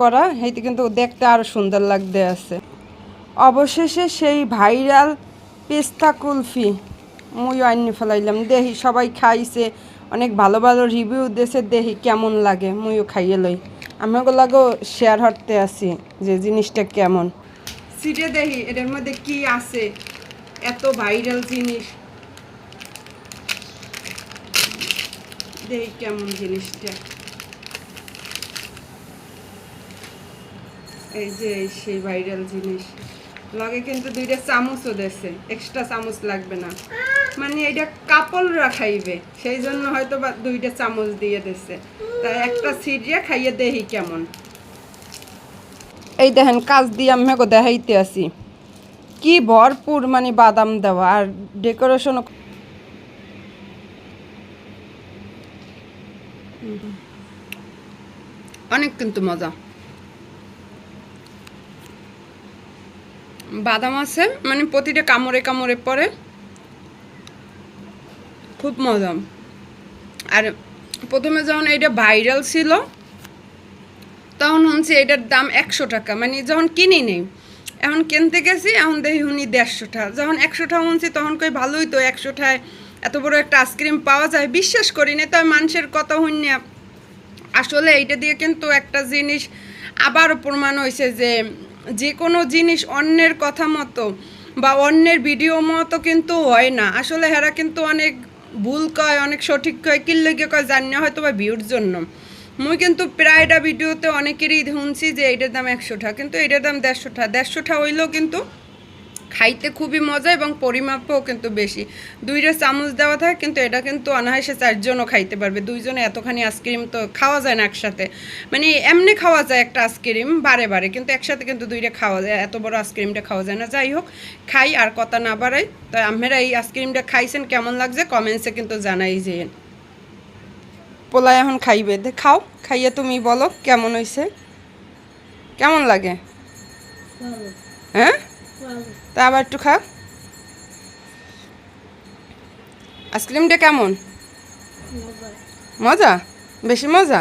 করা সেইটি কিন্তু দেখতে আরও সুন্দর লাগতে আছে। অবশেষে সেই ভাইরাল পেস্তা কুলফি মুইও আনি ফেলাইলাম। দেহি, সবাই খাইছে, অনেক ভালো ভালো রিভিউ দিয়েছে দেখি কেমন লাগে, মুইও খাইয়ে লই। আমাকে লাগো শেয়ার হতে আছি যে জিনিসটা কেমন। সিটে দেখি এটার মধ্যে কি আছে? এত ভাইরাল জিনিস। দেখি কেমন জিনিসটা। এই যে সেই ভাইরাল জিনিস। লগে কিন্তু দুইটা চামচও দেছে এক্সট্রা চামচ লাগবে না। মানে এটা কাপড়রা খাইবে, সেই জন্য হয়তো বা দুইটা চামচ দিয়ে দিছে। তাই একটা সিরিয়া খাইয়ে দেখি কেমন। এই দেখেন, কাজ দিয়ে আমি দেখাইতে আছি কি ভরপুর মানে বাদাম দেওয়া, আর ডেকোরেশনও অনেক কিন্তু মজা। বাদাম আছে মানে প্রতিটা কামড়ে কামড়ে পড়ে। খুব মজা আর প্রথমে যখন এটা ভাইরাল ছিল, তখন হচ্ছে এটার দাম একশো টাকা। মানে যখন কিনি নেই এখন কিনতে গেছি, এখন দেখি উনি দেড়শোটা যখন একশোটা শুনছি তখন কই ভালোই তো একশোটায় এত বড় একটা আইসক্রিম পাওয়া যায়। বিশ্বাস করি না, তবে মানুষের কথা শুনে আসলে এইটা দিয়ে কিন্তু একটা জিনিস আবারও প্রমাণ হয়েছে যে যে কোনো জিনিস অন্যের কথা মতো বা অন্যের ভিডিও মতো কিন্তু হয় না। আসলে হেরা কিন্তু অনেক ভুল কয়, অনেক সঠিক কয় কি লেগে কয় জানি না হয়তো বা ভিউর জন্য। মুই কিন্তু প্রায়টা ভিডিওতে অনেকেরই শুনছি যে এইটার দাম একশোটা কিন্তু এইটার দাম দেড়শোটা দেড়শোটা হইলেও কিন্তু খাইতে খুবই মজা এবং পরিমাপও কিন্তু বেশি। দুইটা চামচ দেওয়া থাকে কিন্তু এটা কিন্তু অনায়াসে চারজনও খাইতে পারবে। দুইজনে এতখানি আইসক্রিম তো খাওয়া যায় না একসাথে। মানে এমনি খাওয়া যায় একটা আইসক্রিম বারে বারে কিন্তু একসাথে কিন্তু দুইটা খাওয়া যায় এত বড় আইসক্রিমটা খাওয়া যায় না। যাই হোক খাই আর কথা না বাড়াই। তো আপনারা এই আইসক্রিমটা খাইছেন কেমন লাগছে কমেন্টসে কিন্তু জানাই যে পোলা এখন খাইবে। খাও খাইয়ে তুমি বলো কেমন হয়েছে কেমন লাগে? হ্যাঁ? তা আবার একটু খাও আইসক্রিমটা কেমন? মজা। মজা? বেশি মজা?